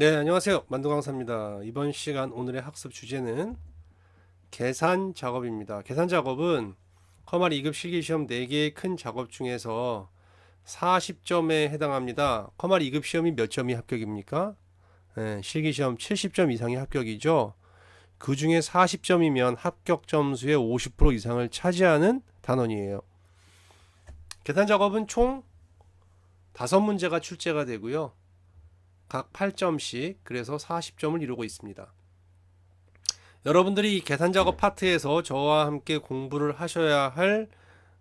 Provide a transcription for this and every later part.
네, 안녕하세요. 만두강사입니다. 이번 시간 오늘의 학습 주제는 계산 작업입니다. 계산 작업은 커말 2급 실기시험 4개의 큰 작업 중에서 40점에 해당합니다. 커말 2급 시험이 몇 점이 합격입니까? 네, 실기시험 70점 이상이 합격이죠. 그 중에 40점이면 합격 점수의 50% 이상을 차지하는 단원이에요. 계산 작업은 총 5문제가 출제가 되고요. 각 8점씩 그래서 40점을 이루고 있습니다. 여러분들이 이 계산 작업 파트에서 저와 함께 공부를 하셔야 할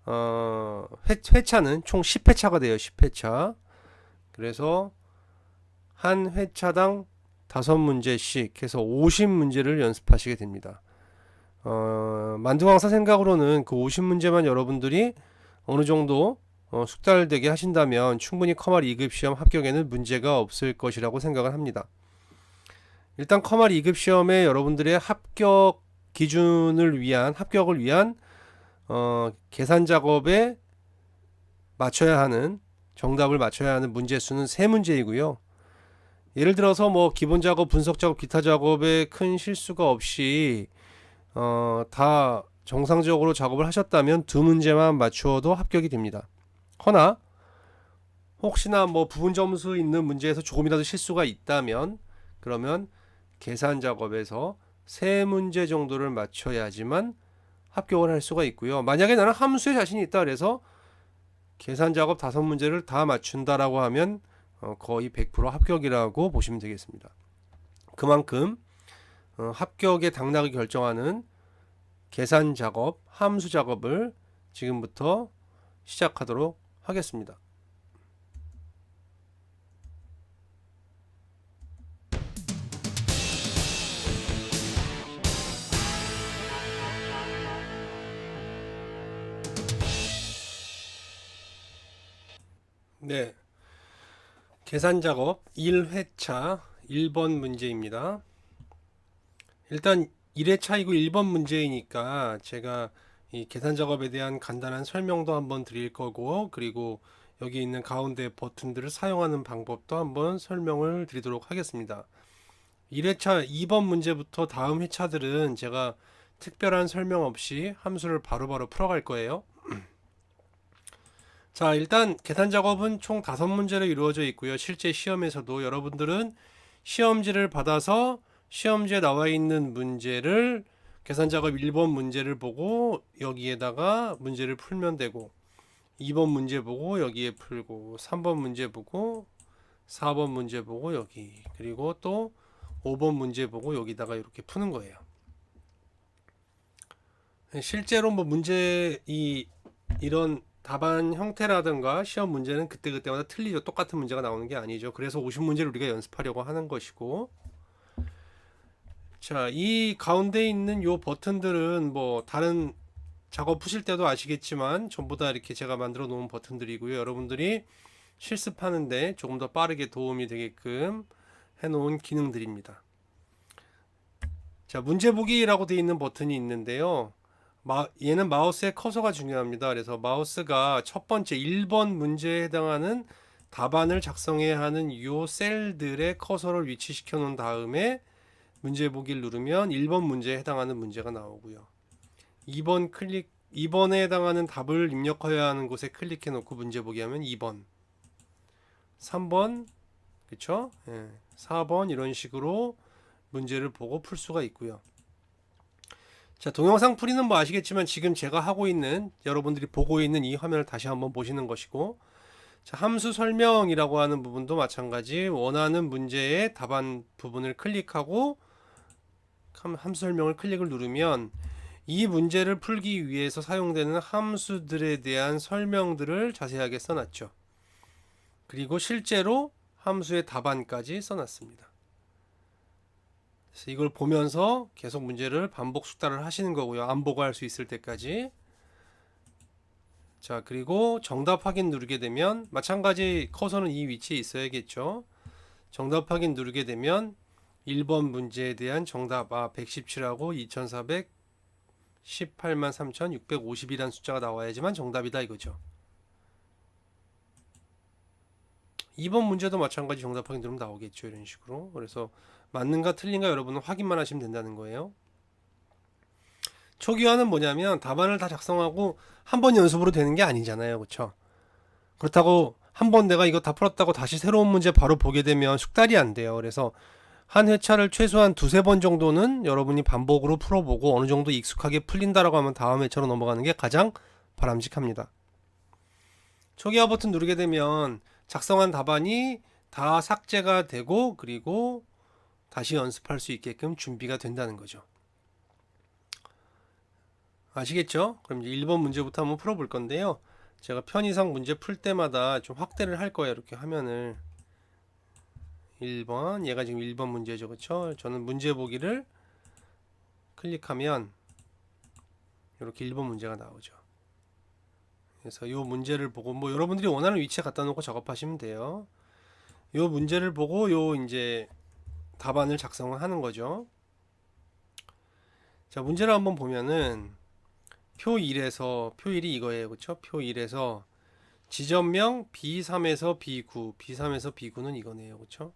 어, 회, 회차는 총 10회차가 돼요. 10회차. 그래서 한 회차당 5문제씩 해서 50문제를 연습하시게 됩니다. 어, 만두강사 생각으로는 그 50문제만 여러분들이 어느 정도 어, 숙달되게 하신다면 충분히 커말 2급 시험 합격에는 문제가 없을 것이라고 생각을 합니다. 일단 커말 2급 시험에 여러분들의 합격 기준을 위한 합격을 위한 어, 계산 작업에 맞춰야 하는 정답을 맞춰야 하는 문제 수는 세 문제이고요. 예를 들어서 뭐 기본 작업, 분석 작업, 기타 작업에 큰 실수가 없이 어, 다 정상적으로 작업을 하셨다면 두 문제만 맞추어도 합격이 됩니다. 허나 혹시나 뭐 부분 점수 있는 문제에서 조금이라도 실수가 있다면 그러면 계산 작업에서 세 문제 정도를 맞춰야지만 합격을 할 수가 있고요. 만약에 나는 함수에 자신이 있다 그래서 계산 작업 다섯 문제를 다 맞춘다라고 하면 어, 거의 100% 합격이라고 보시면 되겠습니다. 그만큼 어, 합격의 당락을 결정하는 계산 작업, 함수 작업을 지금부터 시작하도록 하겠습니다. 네. 계산 작업 1회차 1번 문제입니다. 일단 1회차이고 1번 문제이니까 제가 이 계산 작업에 대한 간단한 설명도 한번 드릴 거고 그리고 여기 있는 가운데 버튼들을 사용하는 방법도 한번 설명을 드리도록 하겠습니다. 1회차 2번 문제부터 다음 회차들은 제가 특별한 설명 없이 함수를 바로바로 풀어갈 거예요. 자, 일단 계산 작업은 총 5문제로 이루어져 있고요. 실제 시험에서도 여러분들은 시험지를 받아서 시험지에 나와 있는 문제를 계산 작업 1번 문제를 보고 여기에다가 문제를 풀면 되고 2번 문제 보고 여기에 풀고 3번 문제 보고 4번 문제 보고 여기 그리고 또 5번 문제 보고 여기다가 이렇게 푸는 거예요. 실제로 뭐 문제 이 이런 답안 형태라든가 시험 문제는 그때그때마다 틀리죠. 똑같은 문제가 나오는 게 아니죠. 그래서 50문제를 우리가 연습하려고 하는 것이고 자, 이 가운데 있는 요 버튼들은 뭐 다른 작업 푸실 때도 아시겠지만 전부 다 이렇게 제가 만들어 놓은 버튼들이고요. 여러분들이 실습하는데 조금 더 빠르게 도움이 되게끔 해 놓은 기능들입니다. 자, 문제 보기라고 되어 있는 버튼이 있는데요. 마, 얘는 마우스의 커서가 중요합니다. 그래서 마우스가 첫 번째 1번 문제에 해당하는 답안을 작성해야 하는 요 셀들의 커서를 위치시켜 놓은 다음에 문제 보기를 누르면 1번 문제에 해당하는 문제가 나오고요. 2번 클릭 2번에 해당하는 답을 입력해야 하는 곳에 클릭해 놓고 문제 보기 하면 2번. 3번 그쵸? 예. 4번 이런 식으로 문제를 보고 풀 수가 있고요. 자, 동영상 풀이는 뭐 아시겠지만 지금 제가 하고 있는 여러분들이 보고 있는 이 화면을 다시 한번 보시는 것이고 자, 함수 설명이라고 하는 부분도 마찬가지 원하는 문제의 답안 부분을 클릭하고 함수 설명을 클릭을 누르면 이 문제를 풀기 위해서 사용되는 함수들에 대한 설명들을 자세하게 써놨죠. 그리고 실제로 함수의 답안까지 써놨습니다. 그래서 이걸 보면서 계속 문제를 반복 숙달을 하시는 거고요. 안 보고 할 수 있을 때까지. 자, 그리고 정답 확인 누르게 되면 마찬가지 커서는 이 위치에 있어야겠죠. 정답 확인 누르게 되면 1번 문제에 대한 정답 아 117하고 2418만 3650이라는 숫자가 나와야지만 정답이다 이거죠. 2번 문제도 마찬가지 정답 확인 누르면 나오겠죠. 이런 식으로. 그래서 맞는가 틀린가 여러분은 확인만 하시면 된다는 거예요. 초기화는 뭐냐면 답안을 다 작성하고 한 번 연습으로 되는 게 아니잖아요. 그렇죠? 그렇다고 한 번 내가 이거 다 풀었다고 다시 새로운 문제 바로 보게 되면 숙달이 안 돼요. 그래서 한 회차를 최소한 두세 번 정도는 여러분이 반복으로 풀어보고 어느 정도 익숙하게 풀린다라고 하면 다음 회차로 넘어가는 게 가장 바람직합니다. 초기화 버튼 누르게 되면 작성한 답안이 다 삭제가 되고 그리고 다시 연습할 수 있게끔 준비가 된다는 거죠. 아시겠죠? 그럼 이제 1번 문제부터 한번 풀어볼 건데요. 제가 편의상 문제 풀 때마다 좀 확대를 할 거예요. 이렇게 화면을 1번 얘가 지금 1번 문제죠. 그렇죠? 저는 문제 보기를 클릭하면 이렇게 1번 문제가 나오죠. 그래서 이 문제를 보고 뭐 여러분들이 원하는 위치에 갖다 놓고 작업하시면 돼요. 이 문제를 보고 요 이제 답안을 작성을 하는 거죠. 자, 문제를 한번 보면은 표 1에서 표 1이 이거예요. 그렇죠? 표 1에서 지점명 B3에서 B9, B3에서 B9는 이거네요. 그렇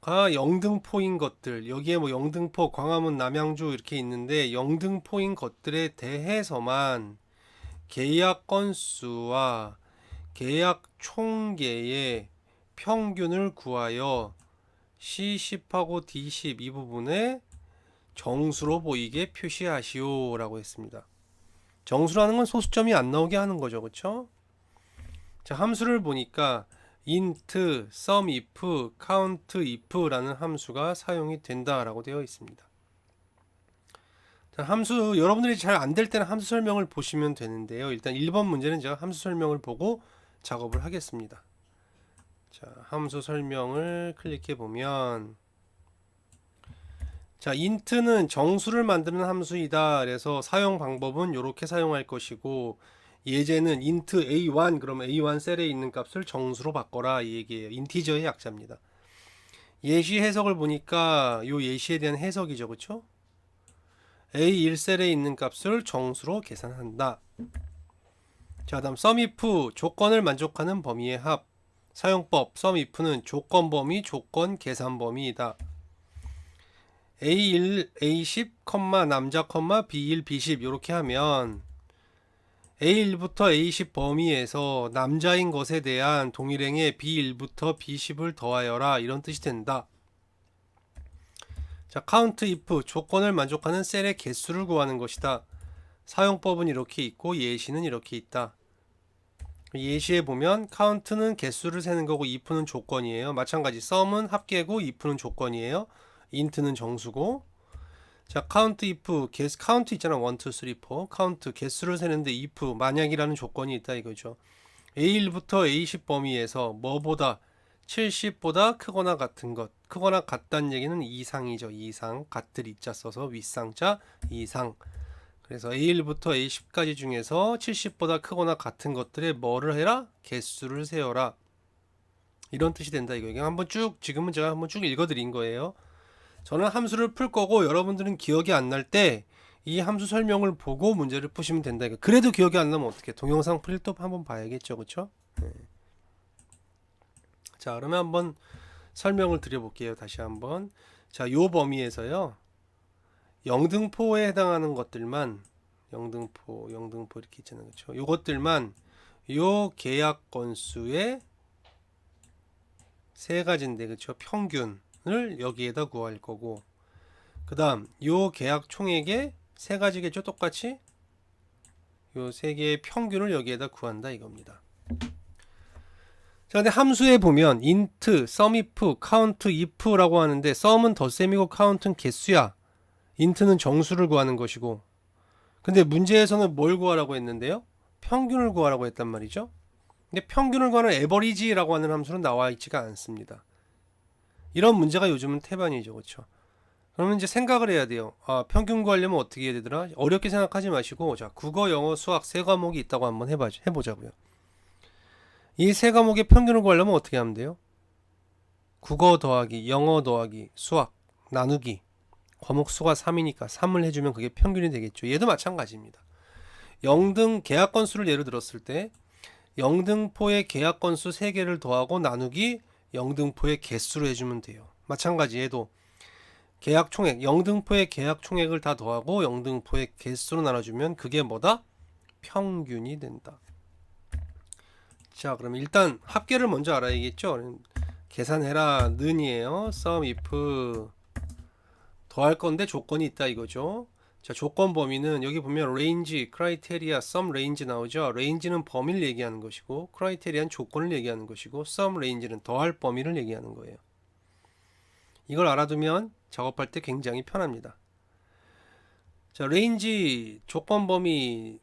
가 영등포인 것들 여기에 뭐 영등포, 광화문, 남양주 이렇게 있는데 영등포인 것들에 대해서만 계약 건수와 계약 총계의 평균을 구하여 C10하고 D10 이 부분에 정수로 보이게 표시하시오 라고 했습니다. 정수라는 건 소수점이 안 나오게 하는 거죠. 그렇죠? 자, 함수를 보니까 int, sum if, count if라는 함수가 사용이 된다라고 되어 있습니다. 자, 함수 여러분들이 잘 안 될 때는 함수 설명을 보시면 되는데요. 일단 1번 문제는 제가 함수 설명을 보고 작업을 하겠습니다. 자, 함수 설명을 클릭해 보면 자, int는 정수를 만드는 함수이다. 그래서 사용 방법은 이렇게 사용할 것이고 예제는 int a1 그러면 a1 셀에 있는 값을 정수로 바꿔라 이 얘기예요. 인티저의 약자입니다. 예시 해석을 보니까 요 예시에 대한 해석이죠. 그렇죠? a1 셀에 있는 값을 정수로 계산한다. 자, 다음 if 조건을 만족하는 범위의 합 사용법 if는 조건 범위, 조건 계산 범위이다. A1, A10, 남자, B1, B10 이렇게 하면 A1부터 A10 범위에서 남자인 것에 대한 동일행에 B1부터 B10을 더하여라 이런 뜻이 된다. 자, count if 조건을 만족하는 셀의 개수를 구하는 것이다. 사용법은 이렇게 있고 예시는 이렇게 있다. 예시에 보면 count는 개수를 세는 거고 if는 조건이에요. 마찬가지 sum은 합계고 if는 조건이에요. int는 정수고 자 count if 개수 count 있잖아. 1, 2, 3, 4 count 개수를 세는데 if 만약이라는 조건이 있다 이거죠. A1부터 A10 범위에서 뭐보다 70보다 크거나 같은 것. 크거나 같다는 얘기는 이상이죠. 이상. 같을 이자 써서 윗상자 이상. 그래서 A1부터 A10까지 중에서 70보다 크거나 같은 것들의 뭐를 해라? 개수를 세어라. 이런 뜻이 된다 이거. 그냥 한번 쭉 지금은 제가 한번 쭉 읽어 드린 거예요 저는 함수를 풀 거고 여러분들은 기억이 안 날 때 이 함수 설명을 보고 문제를 푸시면 된다. 이거. 그래도 기억이 안 나면 어떻게? 동영상 풀때 한번 봐야겠죠, 그렇죠? 네. 자, 그러면 한번 설명을 드려볼게요. 다시 한번. 자, 요 범위에서요. 영등포에 해당하는 것들만 영등포, 영등포 이렇게 있잖아요, 그렇죠? 요것들만 요 계약 건수의 세 가지인데, 그렇죠? 평균. 을 여기에다 구할 거고. 그 다음 요 계약 총액의 세 가지겠죠? 똑같이? 요 세 개의 평균을 여기에다 구한다 이겁니다. 자 근데 함수에 보면 int, sum if, count if라고 하는데 sum은 덧셈이고 count은 개수야. int는 정수를 구하는 것이고. 근데 문제에서는 뭘 구하라고 했는데요? 평균을 구하라고 했단 말이죠. 근데 평균을 구하는 average라고 하는 함수는 나와 있지가 않습니다 이런 문제가 요즘은 태반이죠. 그렇죠? 그러면 이제 생각을 해야 돼요. 아, 평균 구하려면 어떻게 해야 되더라? 어렵게 생각하지 마시고 자, 국어, 영어, 수학 세 과목이 있다고 한번 해봐, 해보자고요. 이 세 과목의 평균을 구하려면 어떻게 하면 돼요? 국어 더하기, 영어 더하기, 수학 나누기 과목 수가 3이니까 3을 해주면 그게 평균이 되겠죠. 얘도 마찬가지입니다. 영등 계약 건수를 예로 들었을 때 영등포의 계약 건수 3개를 더하고 나누기 영등포의 개수로 해주면 돼요. 마찬가지 얘도 계약 총액, 영등포의 계약 총액을 다 더하고 영등포의 개수로 나눠주면 그게 뭐다? 평균이 된다. 자, 그럼 일단 합계를 먼저 알아야겠죠? 계산해라 는이에요. sum if 더할 건데 조건이 있다 이거죠. 자, 조건 범위는 여기 보면 range, criteria, sum range 나오죠. range는 범위를 얘기하는 것이고 criteria는 조건을 얘기하는 것이고 sum range는 더할 범위를 얘기하는 거예요. 이걸 알아두면 작업할 때 굉장히 편합니다. 자, range 조건 범위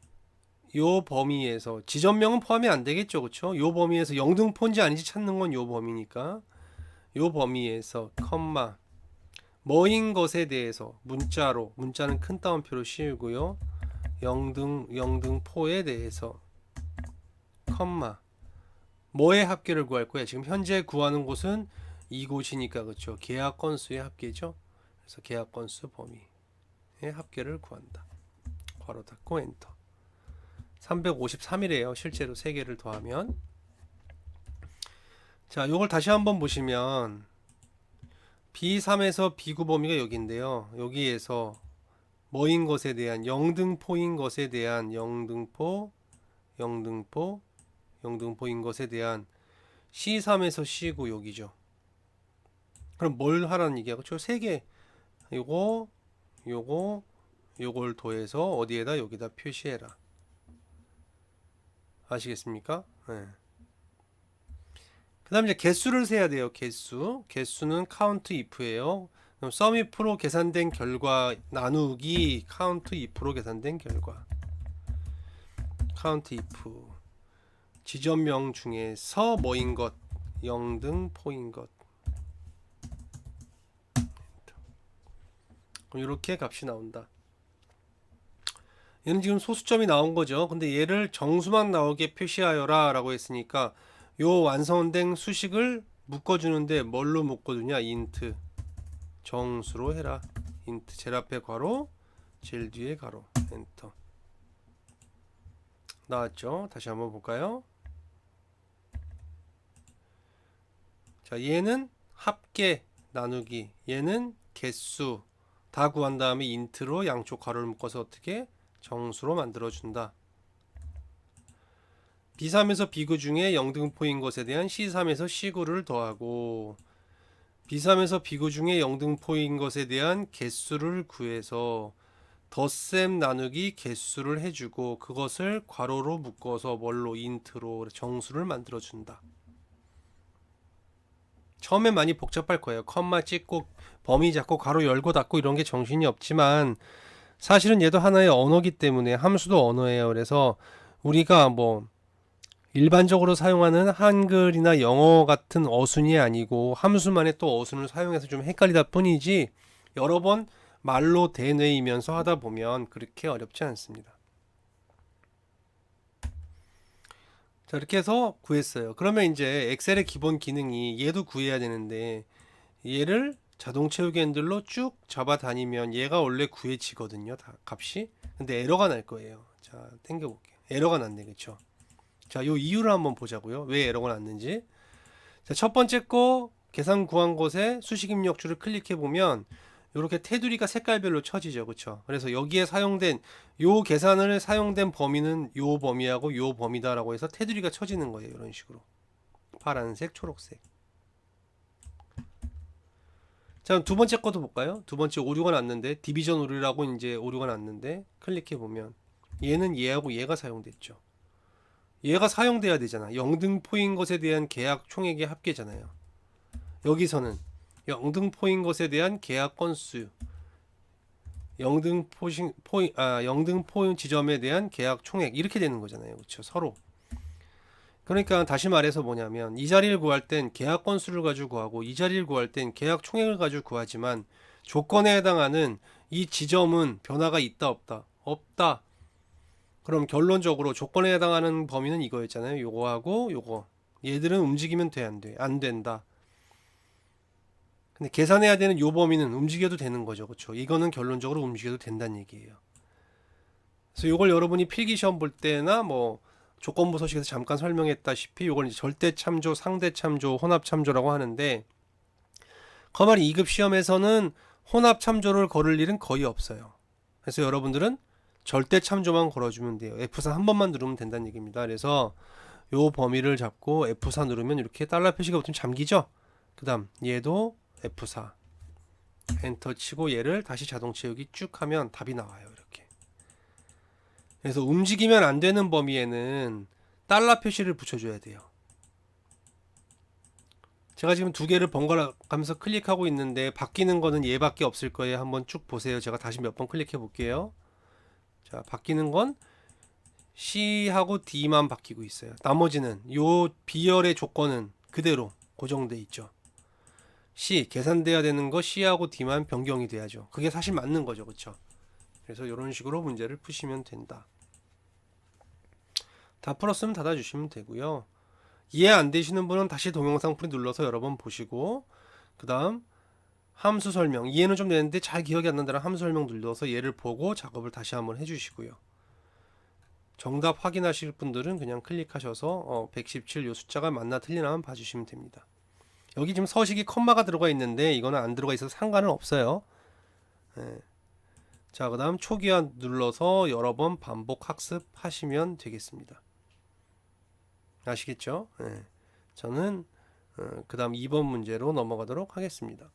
요 범위에서 지점명은 포함이 안 되겠죠. 그렇죠? 요 범위에서 영등포인지 아닌지 찾는 건 요 범위니까 요 범위에서 컴마 뭐인 것에 대해서 문자로 문자는 큰 따옴표로 씌우고요. 영등 영등포에 대해서 컴마 뭐의 합계를 구할 거야? 지금 현재 구하는 곳은 이곳이니까 그렇죠. 계약 건수의 합계죠. 그래서 계약 건수 범위의 합계를 구한다. 괄호 닫고 엔터. 353이래요. 실제로 3개를 더하면. 자, 요걸 다시 한번 보시면 B3에서 B9 범위가 여기인데요. 여기에서 뭐인 것에 대한 영등포인 것에 대한 영등포, 영등포, 영등포인 것에 대한 C3에서 C9 여기죠. 그럼 뭘 하라는 얘기야? 그렇죠? 세 개. 요거, 요거, 요걸 더해서 어디에다 여기다 표시해라. 아시겠습니까? 네. 그 다음 이제 개수를 세야 돼요. 개수. 개수는 count if예요. 그럼 sum if로 계산된 결과 나누기 count if로 계산된 결과. count if. 지점명 중에서 뭐인 것, 영등포인 것. 그럼 이렇게 값이 나온다. 얘는 지금 소수점이 나온 거죠. 근데 얘를 정수만 나오게 표시하여라 라고 했으니까 요 완성된 수식을 묶어주는데 뭘로 묶어주냐? 인트 정수로 해라. 인트 제일 앞에 괄호 제일 뒤에 가로 엔터. 나왔죠? 다시 한번 볼까요? 자 얘는 합계 나누기. 얘는 개수. 다 구한 다음에 인트로 양쪽 괄호를 묶어서 어떻게? 정수로 만들어 준다. B3에서 B9 중에 영등포인 것에 대한 C3에서 C9를 더하고 B3에서 B9 중에 영등포인 것에 대한 개수를 구해서 덧셈 나누기 개수를 해주고 그것을 괄호로 묶어서 뭘로 인트로 정수를 만들어준다. 처음에 많이 복잡할 거예요. 컴마 찍고 범위 잡고 괄호 열고 닫고 이런 게 정신이 없지만 사실은 얘도 하나의 언어기 때문에 함수도 언어예요. 그래서 우리가 뭐 일반적으로 사용하는 한글이나 영어 같은 어순이 아니고 함수만의 또 어순을 사용해서 좀 헷갈리다 뿐이지 여러 번 말로 대뇌이면서 하다 보면 그렇게 어렵지 않습니다. 자 이렇게 해서 구했어요. 그러면 이제 엑셀의 기본 기능이 얘도 구해야 되는데 얘를 자동 채우기 핸들로 쭉 잡아 다니면 얘가 원래 구해지거든요. 다 값이. 근데 에러가 날 거예요. 자, 당겨 볼게요. 에러가 났네. 그렇죠? 자, 요 이유를 한번 보자고요. 왜 에러가 났는지. 자, 첫 번째 거 계산 구한 곳에 수식 입력줄을 클릭해 보면 이렇게 테두리가 색깔별로 쳐지죠. 그렇죠? 그래서 여기에 사용된 요 계산을 사용된 범위는 요 범위하고 요 범위다라고 해서 테두리가 쳐지는 거예요. 이런 식으로. 파란색, 초록색. 자, 두 번째 것도 볼까요? 두 번째 오류가 났는데 디비전 오류라고 이제 오류가 났는데 클릭해 보면 얘는 얘하고 얘가 사용됐죠. 얘가 사용돼야 되잖아. 영등포인 것에 대한 계약 총액의 합계잖아요. 여기서는 영등포인 것에 대한 계약 건수 영등포신 포인 아 영등포 지점에 대한 계약 총액 이렇게 되는 거잖아요. 그렇죠? 서로 그러니까 다시 말해서 뭐냐면 이 자리를 구할 땐 계약 건수를 가지고 구하고 이 자리를 구할 땐 계약 총액을 가지고 구하지만 조건에 해당하는 이 지점은 변화가 있다 없다 없다 그럼 결론적으로 조건에 해당하는 범위는 이거였잖아요. 요거하고 요거. 얘들은 움직이면 돼 안 돼? 안 된다. 근데 계산해야 되는 요 범위는 움직여도 되는 거죠. 그렇죠 이거는 결론적으로 움직여도 된다는 얘기예요. 그래서 요걸 여러분이 필기 시험 볼 때나 뭐 조건부 소식에서 잠깐 설명했다시피 이걸 이제 절대 참조, 상대 참조, 혼합 참조라고 하는데 커말이 2급 시험에서는 혼합 참조를 걸을 일은 거의 없어요. 그래서 여러분들은 절대 참조만 걸어주면 돼요. F4 한 번만 누르면 된다는 얘기입니다. 그래서 요 범위를 잡고 F4 누르면 이렇게 달러 표시가 붙으면 잠기죠. 그 다음 얘도 F4 엔터 치고 얘를 다시 자동 채우기 쭉 하면 답이 나와요. 이렇게. 그래서 움직이면 안 되는 범위에는 달러 표시를 붙여줘야 돼요. 제가 지금 두 개를 번갈아 가면서 클릭하고 있는데 바뀌는 거는 얘밖에 없을 거예요. 한번 쭉 보세요. 제가 다시 몇 번 클릭해 볼게요. 자, 바뀌는 건 C하고 D만 바뀌고 있어요. 나머지는 요 비열의 조건은 그대로 고정돼 있죠. C 계산돼야 되는 거 C하고 D만 변경이 돼야죠. 그게 사실 맞는 거죠. 그렇죠? 그래서 이런 식으로 문제를 푸시면 된다. 다 풀었으면 닫아 주시면 되고요. 이해 안 되시는 분은 다시 동영상 풀이 눌러서 여러 번 보시고 그 다음 함수 설명 이해는 좀 되는데 잘 기억이 안 난다면 함수 설명 눌러서 얘를 보고 작업을 다시 한번 해주시고요. 정답 확인하실 분들은 그냥 클릭하셔서 어, 117요 숫자가 맞나 틀리나 한번 봐주시면 됩니다. 여기 지금 서식이 컴마가 들어가 있는데 이거는 안 들어가 있어서 상관은 없어요. 예. 자, 그 다음 초기화 눌러서 여러 번 반복 학습하시면 되겠습니다. 아시겠죠? 예. 저는 어, 그 다음 2번 문제로 넘어가도록 하겠습니다.